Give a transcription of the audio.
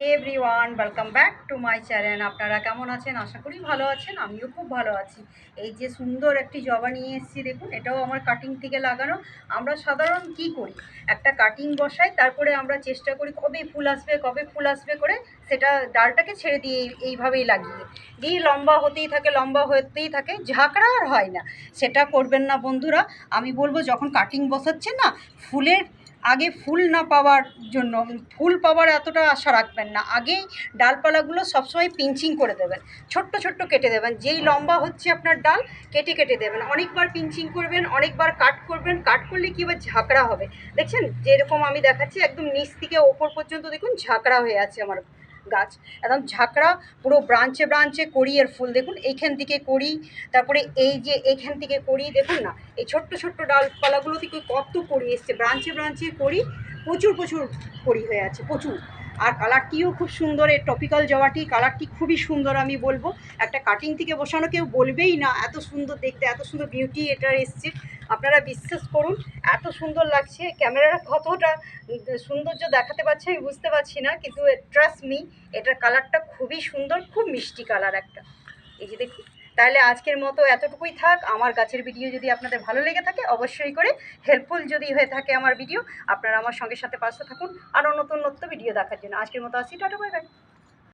Everyone welcome back to my channel আপনারা কেমন আছেন? আশা করি ভালো আছেন, আমিও খুব ভালো আছি। এই যে সুন্দর একটি জবা নিয়ে এসেছি, দেখুন, এটাও আমার কাটিং থেকে লাগানো। আমরা সাধারণ কি করি? একটা কাটিং বসাই, তারপরে আমরা চেষ্টা করি কবে ফুল আসবে, কবে ফুল আসবে করে সেটা ডালটাকে ছেড়ে দিয়ে এই- এইভাবেই লাগিয়ে। দিয়ে লম্বা হতেই থাকে, লম্বা হতেই থাকে, ঝাঁকড়া আর হয় না। সেটা করবেন না বন্ধুরা। আমি বলব, যখন কাটিং বসাচ্ছেন না, ফুলের আগে ফুল না পাওয়ার জন্য, ফুল পাওয়ার এতটা আশা রাখবেন না। আগেই ডালপালাগুলো সবসময় পিঞ্চিং করে দেবেন, ছোট্ট ছোট্ট কেটে দেবেন। যেই লম্বা হচ্ছে আপনার ডাল, কেটে কেটে দেবেন। অনেকবার পিঞ্চিং করবেন, অনেকবার কাট করবেন। কাট করলে কী হবে ঝাঁকড়া হবে। দেখছেন? যেরকম আমি দেখাচ্ছি, একদম নিচ থেকে ওপর পর্যন্ত দেখুন ঝাঁকড়া হয়ে আছে আমার গাছ। একদম ঝাঁকড়া, পুরো ব্রাঞ্চে ব্রাঞ্চে করি এর ফুল। দেখুন, এইখান থেকে করি, তারপরে এই যে এইখান থেকে করি, দেখুন না, এই ছোট্ট ছোট্ট ডালপালাগুলো থেকে কত করি এসছে। ব্রাঞ্চে ব্রাঞ্চে করি, প্রচুর প্রচুর করি হয়ে আছে, প্রচুর। আর কালারটিও খুব সুন্দর, এর টপিক্যাল জবাটি কালারটি খুবই সুন্দর আমি বলব। একটা কাটিং থেকে বসানো কেউ বলবেই না, এত সুন্দর দেখতে, এত সুন্দর বিউটি এটার এসছে। আপনারা বিশ্বাস করুন, এত সুন্দর লাগছে। ক্যামেরার কতটা সৌন্দর্য দেখাতে পারছে আমি বুঝতে পারছি না, কিন্তু ট্রাস্ট মি এটার কালারটা খুবই সুন্দর, খুব মিষ্টি কালার একটা। এই যে দেখুন, তাহলে আজকের মতো এতটুকুই থাক। আমার গাছের ভিডিও যদি আপনাদের ভালো লেগে থাকে, অবশ্যই করে হেল্পফুল যদি হয়ে থাকে আমার ভিডিও আপনারা আমার সঙ্গে সাথে পাশে থাকুন। আরও নতুন নতুন ভিডিও দেখার জন্য। আজকের মতো আসি, টাটা বাই বাই